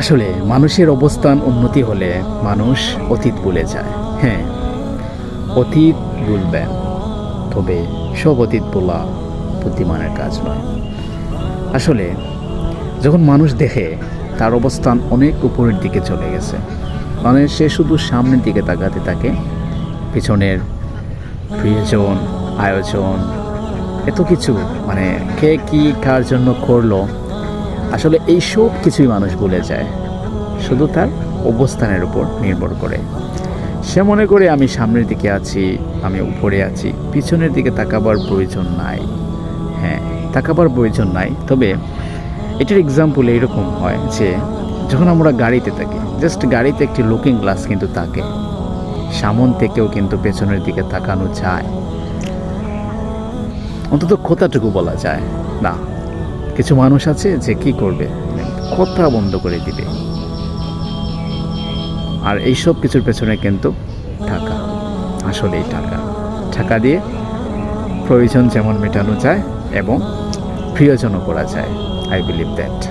আসলে মানুষের অবস্থান উন্নতি হলে মানুষ অতীত ভুলে যায়। হ্যাঁ অতীত ভুলবেন তবে সব অতীত বলা বুদ্ধিমানের কাজ নয়। আসলে যখন মানুষ দেখে তার অবস্থান অনেক উপরের দিকে চলে গেছে মানে সে শুধু সামনের দিকে তাকাতে থাকে, পিছনের প্রিয়জন, আয়োজন, এত কিছু মানে কে কি কার জন্য করল আসলে এই সব কিছুই মানুষ ভুলে যায়। শুধু তার অবস্থানের উপর নির্ভর করে। সে মনে করে, আমি সামনের দিকে আছি, আমি উপরে আছি, পিছনের দিকে তাকাবার প্রয়োজন নাই। হ্যাঁ তাকাবার প্রয়োজন নাই। তবে এটার এক্সাম্পল এইরকম হয় যে, যখন আমরা গাড়িতে থাকি জাস্ট গাড়িতে একটি লুকিং গ্লাস কিন্তু থাকে। সামন থেকেও কিন্তু পেছনের দিকে তাকানো যায়। অন্তত কথাটুকু বলা যায়। না কিছু মানুষ আছে যে কি করবে? কথা বন্ধ করে দিবে। আর এইসব কিছুর পেছনে কিন্তু টাকা। আসলেই টাকা। টাকা দিয়ে প্রয়োজন যেমন মেটানো যায় এবং প্রিয়জনও করা যায়। I believe that